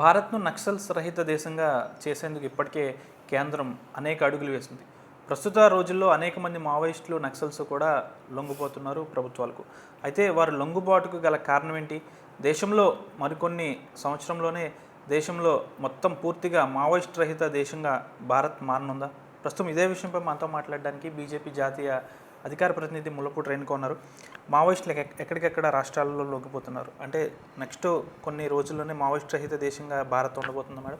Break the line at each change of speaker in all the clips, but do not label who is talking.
భారత్ను నక్సల్స్ రహిత దేశంగా చేసేందుకు ఇప్పటికే కేంద్రం అనేక అడుగులు వేసింది. ప్రస్తుత రోజుల్లో అనేక మంది మావోయిస్టులు నక్సల్స్ కూడా లొంగిపోతున్నారు ప్రభుత్వాలకు. అయితే వారు లొంగుబాటుకు గల కారణం ఏంటి దేశంలో మరికొన్ని సంవత్సరంలోనే దేశంలో మొత్తం పూర్తిగా మావోయిస్ట్ రహిత దేశంగా భారత్ మారనుందా? ప్రస్తుతం ఇదే విషయంపై మనతో మాట్లాడడానికి బీజేపీ జాతీయ అధికార ప్రతినిధి ముల్లపూటి రేణుక ఉన్నారు. మావోయిస్టులు ఎక్క- ఎక్కడికెక్కడ రాష్ట్రాల్లో లొంగిపోతున్నారు అంటే నెక్స్ట్ కొన్ని రోజుల్లోనే మావోయిస్ట్ రహిత దేశంగా భారత్ ఉండబోతుంది మేడం.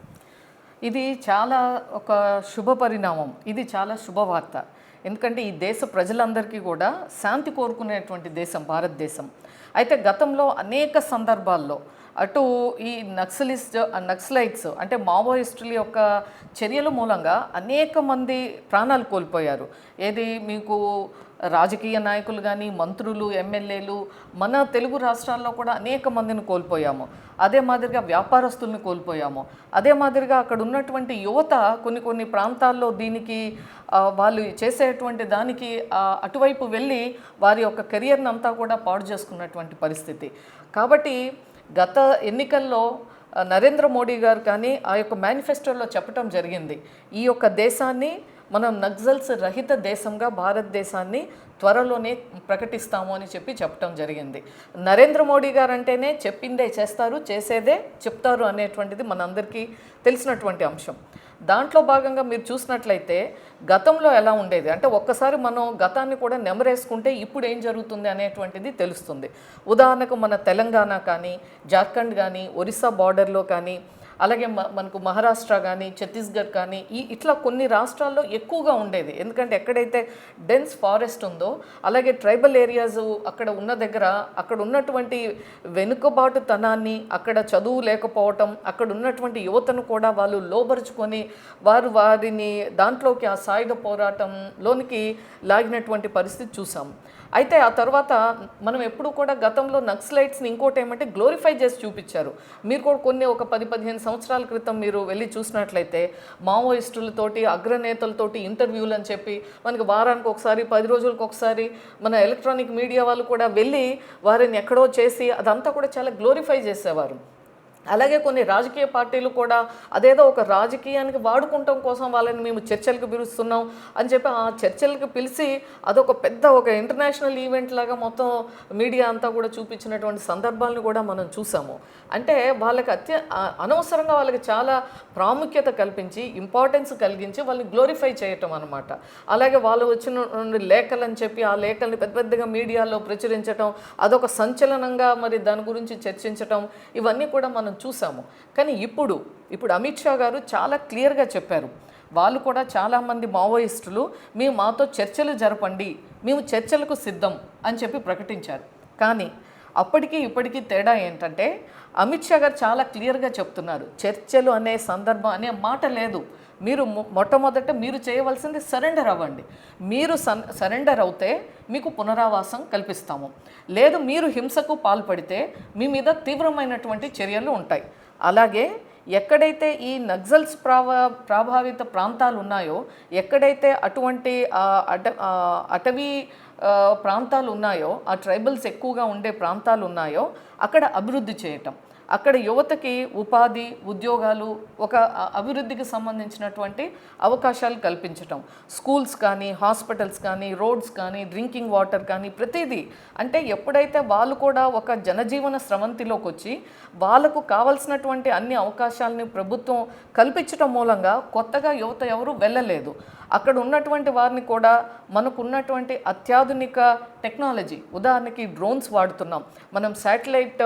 ఇది చాలా ఒక శుభ పరిణామం. ఇది చాలా శుభవార్త ఎందుకంటే ఈ దేశ ప్రజలందరికీ కూడా శాంతి కోరుకునేటువంటి దేశం భారతదేశం. అయితే గతంలో అనేక సందర్భాల్లో అటు ఈ నక్సలిస్ట్ నక్సలైట్స్ అంటే మావోయిస్టుల యొక్క చర్యల మూలంగా అనేక మంది ప్రాణాలు కోల్పోయారు. ఏది మీకు రాజకీయ నాయకులు కానీ మంత్రులు ఎమ్మెల్యేలు మన తెలుగు రాష్ట్రాల్లో కూడా అనేక మందిని కోల్పోయాము. అదే మాదిరిగా వ్యాపారస్తుల్ని కోల్పోయాము. అదే మాదిరిగా అక్కడ ఉన్నటువంటి యువత కొన్ని కొన్ని ప్రాంతాల్లో దీనికి వాళ్ళు చేసేటువంటి దానికి అటువైపు వెళ్ళి వారి యొక్క కెరియర్ని అంతా కూడా పాడు చేసుకున్నటువంటి పరిస్థితి. కాబట్టి గత ఎన్నికల్లో నరేంద్ర మోడీ గారు కానీ ఆ యొక్క మేనిఫెస్టోలో చెప్పడం జరిగింది. ఈ యొక్క దేశాన్ని మనం నక్సల్స్ రహిత దేశంగా భారతదేశాన్ని త్వరలోనే ప్రకటిస్తాము అని చెప్పి చెప్పడం జరిగింది. నరేంద్ర మోడీ గారు అంటేనే చెప్పిందే చేస్తారు చేసేదే చెప్తారు అనేటువంటిది మనందరికీ తెలిసినటువంటి అంశం. దాంట్లో భాగంగా మీరు చూసినట్లయితే గతంలో ఎలా ఉండేది? అంటే ఒక్కసారి మనం గతాన్ని కూడా నెమరేసుకుంటే ఇప్పుడు ఏం జరుగుతుంది అనేటువంటిది తెలుస్తుంది. ఉదాహరణకు మన తెలంగాణ కానీ జార్ఖండ్ కానీ ఒరిస్సా బార్డర్లో కానీ అలాగే మనకు మహారాష్ట్ర కానీ ఛత్తీస్గఢ్ కానీ ఈ ఇట్లా కొన్ని రాష్ట్రాల్లో ఎక్కువగా ఉండేది. ఎందుకంటే ఎక్కడైతే డెన్స్ ఫారెస్ట్ ఉందో అలాగే ట్రైబల్ ఏరియాస్ అక్కడ ఉన్న దగ్గర అక్కడ ఉన్నటువంటి వెనుకబాటుతనాన్ని అక్కడ చదువు లేకపోవటం అక్కడ ఉన్నటువంటి యువతను కూడా వాళ్ళు లోబరుచుకొని వారు వారిని దాంట్లోకి ఆ సాయుధ పోరాటంలోనికి లాగినటువంటి పరిస్థితి చూసాం. అయితే ఆ తర్వాత మనం ఎప్పుడు కూడా గతంలో నక్సలైట్స్ని ఇంకోటి ఏమంటే గ్లోరిఫై చేసి చూపించారు. మీరు కూడా కొన్ని ఒక పది పదిహేను సంవత్సరాల క్రితం మీరు వెళ్ళి చూసినట్లయితే మావోయిస్టులతోటి అగ్రనేతలతోటి ఇంటర్వ్యూలు అని చెప్పి మనకి వారానికి ఒకసారి పది రోజులకు ఒకసారి మన ఎలక్ట్రానిక్ మీడియా వాళ్ళు కూడా వెళ్ళి వారిని ఎక్కడో చేసి అదంతా కూడా చాలా గ్లోరిఫై చేసేవారు. అలాగే కొన్ని రాజకీయ పార్టీలు కూడా అదేదో ఒక రాజకీయానికి వాడుకుంటాం కోసం వాళ్ళని మేము చర్చలకు పిలుస్తున్నాం అని చెప్పి ఆ చర్చలకు పిలిచి అదొక పెద్ద ఒక ఇంటర్నేషనల్ ఈవెంట్ లాగా మొత్తం మీడియా అంతా కూడా చూపించినటువంటి సందర్భాలను కూడా మనం చూసాము. అంటే వాళ్ళకి అత్య అనవసరంగా వాళ్ళకి చాలా ప్రాముఖ్యత కల్పించి ఇంపార్టెన్స్ కలిగించి వాళ్ళని గ్లోరిఫై చేయటం అనమాట అలాగే వాళ్ళు వచ్చిన నుండి లేఖలు అని చెప్పి ఆ లేఖల్ని పెద్ద పెద్దగా మీడియాలో ప్రచురించటం అదొక సంచలనంగా మరి దాని గురించి చర్చించటం ఇవన్నీ కూడా మనం చూసాము. కానీ ఇప్పుడు ఇప్పుడు అమిత్ షా గారు చాలా క్లియర్గా చెప్పారు. వాళ్ళు కూడా చాలామంది మావోయిస్టులు మేము మాతో చర్చలు జరపండి మేము చర్చలకు సిద్ధం అని చెప్పి ప్రకటించారు. కానీ అప్పటికి ఇప్పటికీ తేడా ఏంటంటే అమిత్ షా గారు చాలా క్లియర్గా చెప్తున్నారు. చర్చలు అనే సందర్భం అనే మాట లేదు. మీరు మొ- మొట్టమొదట మీరు చేయవలసింది సరెండర్ అవ్వండి. మీరు సన్ సరెండర్ అవుతే మీకు పునరావాసం కల్పిస్తాము. లేదు మీరు హింసకు పాల్పడితే మీ మీద తీవ్రమైనటువంటి చర్యలు ఉంటాయి. అలాగే ఎక్కడైతే ఈ నక్సల్స్ ప్రభా ప్రభావిత ప్రాంతాలు ఉన్నాయో ఎక్కడైతే అటువంటి అట అటవీ ప్రాంతాలు ఉన్నాయో ఆ ట్రైబల్స్ ఎక్కువగా ఉండే ప్రాంతాలు ఉన్నాయో అక్కడ అభివృద్ధి చేయటం. అక్కడ యువతకి ఉపాధి ఉద్యోగాలు ఒక అభివృద్ధికి సంబంధించినటువంటి అవకాశాలు కల్పించటం. స్కూల్స్ కానీ హాస్పిటల్స్ కానీ రోడ్స్ కానీ డ్రింకింగ్ వాటర్ కానీ ప్రతిదీ. అంటే ఎప్పుడైతే వాళ్ళు కూడా ఒక జనజీవన స్రవంతిలోకి వచ్చి వాళ్ళకు కావలసినటువంటి అన్ని అవకాశాలని ప్రభుత్వం కల్పించటం మూలంగా కొత్తగా యువత ఎవరు వెళ్ళలేదు. అక్కడ ఉన్నటువంటి వారిని కూడా మనకు ఉన్నటువంటి అత్యాధునిక టెక్నాలజీ ఉదాహరణకి డ్రోన్స్ వాడుతున్నాం మనం శాటిలైట్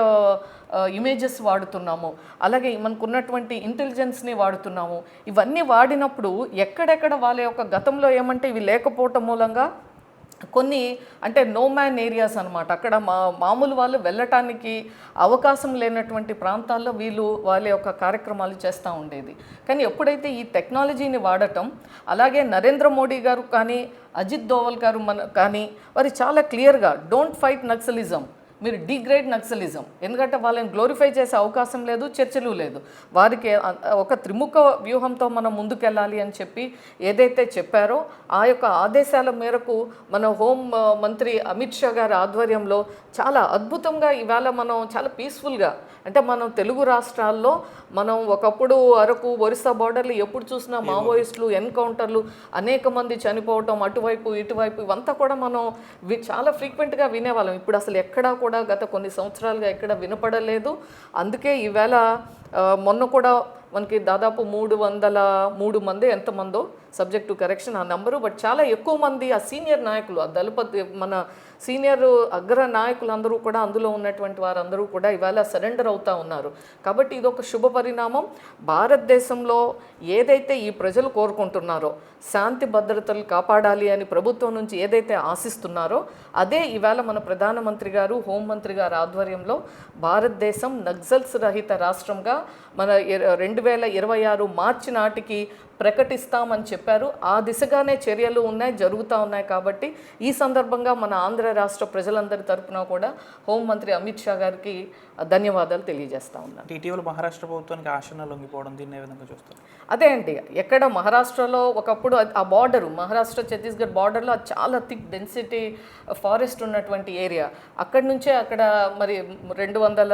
ఇమేజెస్ వాడుతున్నాము అలాగే మనకు ఉన్నటువంటి ఇంటెలిజెన్స్ని వాడుతున్నాము. ఇవన్నీ వాడినప్పుడు ఎక్కడెక్కడ వాళ్ళ యొక్క గతంలో ఏమంటే ఇవి లేకపోవటం మూలంగా కొన్ని అంటే నో మ్యాన్ ఏరియాస్ అనమాట అక్కడ మా మామూలు వాళ్ళు వెళ్ళటానికి అవకాశం లేనటువంటి ప్రాంతాల్లో వీళ్ళు వాళ్ళ యొక్క కార్యక్రమాలు చేస్తూ ఉండేది. కానీ ఎప్పుడైతే ఈ టెక్నాలజీని వాడటం అలాగే నరేంద్ర మోడీ గారు కానీ అజిత్ దోవల్ గారు మన కానీ వారి చాలా క్లియర్గా డోంట్ ఫైట్ నక్సలిజం. మీరు డిగ్రేడ్ నక్సలిజం. ఎందుకంటే వాళ్ళని గ్లోరిఫై చేసే అవకాశం లేదు చర్చలు లేదు. వారికి ఒక త్రిముఖ వ్యూహంతో మనం ముందుకెళ్ళాలి అని చెప్పి ఏదైతే చెప్పారో ఆ యొక్క ఆదేశాల మేరకు మన హోం మంత్రి అమిత్ షా గారి ఆధ్వర్యంలో చాలా అద్భుతంగా ఇవాళ మనం చాలా పీస్ఫుల్గా అంటే మనం తెలుగు రాష్ట్రాల్లో మనం ఒకప్పుడు అరకు ఒరిస్సా బార్డర్లు ఎప్పుడు చూసినా మావోయిస్టులు ఎన్కౌంటర్లు అనేక మంది చనిపోవటం అటువైపు ఇటువైపు ఇవంతా కూడా మనం వి- చాలా ఫ్రీక్వెంట్గా వినేవాళ్ళం. ఇప్పుడు అసలు ఎక్కడా కూడా గత కొన్ని సంవత్సరాలుగా ఎక్కడ వినపడలేదు. అందుకే ఈవేళ మొన్న కూడా మనకి దాదాపు మూడు వందల మూడు మంది ఎంతమందో సబ్జెక్ట్ టు కరెక్షన్ ఆ నెంబరు బట్ చాలా ఎక్కువ మంది ఆ సీనియర్ నాయకులు ఆ దళపతి మన సీనియర్ అగ్ర నాయకులు అందరూ కూడా అందులో ఉన్నటువంటి వారందరూ కూడా ఇవాళ సరెండర్ అవుతా ఉన్నారు. కాబట్టి ఇది ఒక శుభ పరిణామం. భారతదేశంలో ఏదైతే ఈ ప్రజలు కోరుకుంటున్నారో శాంతి భద్రతలు కాపాడాలి అని ప్రభుత్వం నుంచి ఏదైతే ఆశిస్తున్నారో అదే ఇవాళ మన ప్రధానమంత్రి గారు హోంమంత్రి గారు ఆధ్వర్యంలో భారతదేశం నక్సల్స్ రహిత రాష్ట్రంగా మన రెండు రెండు వేల ఇరవై ఆరు మార్చి నాటికి ప్రకటిస్తామని చెప్పారు. ఆ దిశగానే చర్యలు ఉన్నాయి జరుగుతూ ఉన్నాయి కాబట్టి ఈ సందర్భంగా మన ఆంధ్ర రాష్ట్ర ప్రజలందరి తరపున కూడా హోంమంత్రి అమిత్ షా గారికి ధన్యవాదాలు తెలియజేస్తా ఉన్నాను.
ఇటీవల మహారాష్ట్ర ప్రభుత్వానికి ఆశన లొంగిపోవడం దీన్ని విధంగా చూస్తారు?
అదే అండి ఎక్కడ మహారాష్ట్రలో ఒకప్పుడు ఆ బార్డరు మహారాష్ట్ర ఛత్తీస్గఢ్ బార్డర్లో చాలా థిక్ డెన్సిటీ ఫారెస్ట్ ఉన్నటువంటి ఏరియా. అక్కడి నుంచే అక్కడ మరి రెండు వందల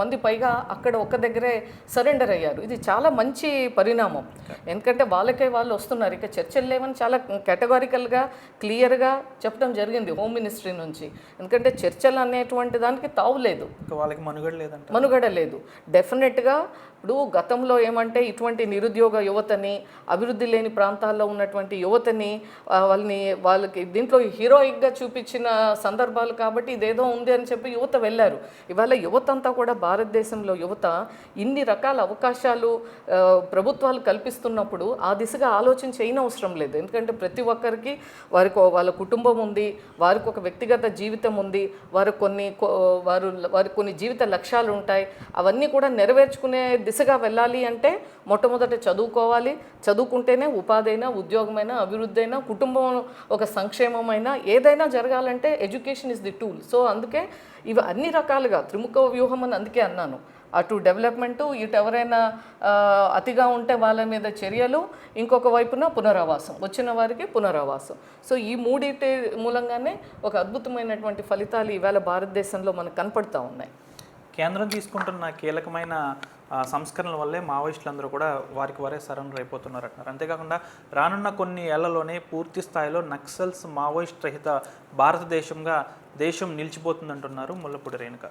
మంది పైగా అక్కడ ఒక దగ్గరే సరెండర్ అయ్యారు. ఇది చాలా మంచి పరిణామం. ఎందుకంటే వాళ్ళకే వాళ్ళు వస్తున్నారు. ఇక చర్చలు లేవని చాలా కేటగారికల్గా క్లియర్గా చెప్పడం జరిగింది హోమ్ మినిస్ట్రీ నుంచి. ఎందుకంటే చర్చలు అనేటువంటి దానికి తావు లేదు.
వాళ్ళకి మనుగడ లేదంట
మనుగడ లేదు. డెఫినెట్గా ఇప్పుడు గతంలో ఏమంటే ఇటువంటి నిరుద్యోగ యువతని అభివృద్ధి లేని ప్రాంతాల్లో ఉన్నటువంటి యువతని వాళ్ళని వాళ్ళకి దీంట్లో హీరోయిక్గా చూపించిన సందర్భాలు కాబట్టి ఇదేదో ఉంది అని చెప్పి యువత వెళ్ళారు. ఇవాళ యువత అంతా కూడా భారతదేశంలో యువత ఇన్ని రకాల అవకాశాలు ప్రభుత్వాలు కల్పిస్తున్నప్పుడు ఆ దిశగా ఆలోచన చేయనవసరం లేదు. ఎందుకంటే ప్రతి ఒక్కరికి వారికి వాళ్ళ కుటుంబం ఉంది వారికి ఒక వ్యక్తిగత జీవితం ఉంది వారు కొన్ని వారు వారి కొన్ని జీవిత లక్ష్యాలు ఉంటాయి. అవన్నీ కూడా నెరవేర్చుకునే దిశగా వెళ్ళాలి అంటే మొట్టమొదట చదువుకోవాలి. చదువుకుంటేనే ఉపాధి అయినా ఉద్యోగమైనా అభివృద్ధి అయినా కుటుంబం ఒక సంక్షేమమైనా ఏదైనా జరగాలంటే education is the tool. So అందుకే ఇవి అన్ని రకాలుగా త్రిముఖ వ్యూహం అని అందుకే అన్నాను. అటు డెవలప్మెంటు ఇటు ఎవరైనా అతిగా ఉంటే వాళ్ళ మీద చర్యలు ఇంకొక వైపున పునరావాసం వచ్చిన వారికి పునరావాసం. సో ఈ మూడింటి మూలంగానే ఒక అద్భుతమైనటువంటి ఫలితాలు ఈవేళ భారతదేశంలో మనకు కనపడతా ఉన్నాయి.
కేంద్రం తీసుకుంటున్న కీలకమైన సంస్కరణల వల్లే మావోయిస్టులందరూ కూడా వారికి వారే సరెండర్ అయిపోతున్నారు అంటున్నారు అంతేకాకుండా రానున్న కొన్ని ఏళ్ళలోనే పూర్తి స్థాయిలో నక్సల్స్ మావోయిస్ట్ రహిత భారతదేశంగా దేశం నిలిచిపోతుందంటున్నారు ముల్లపూడి రేణుక.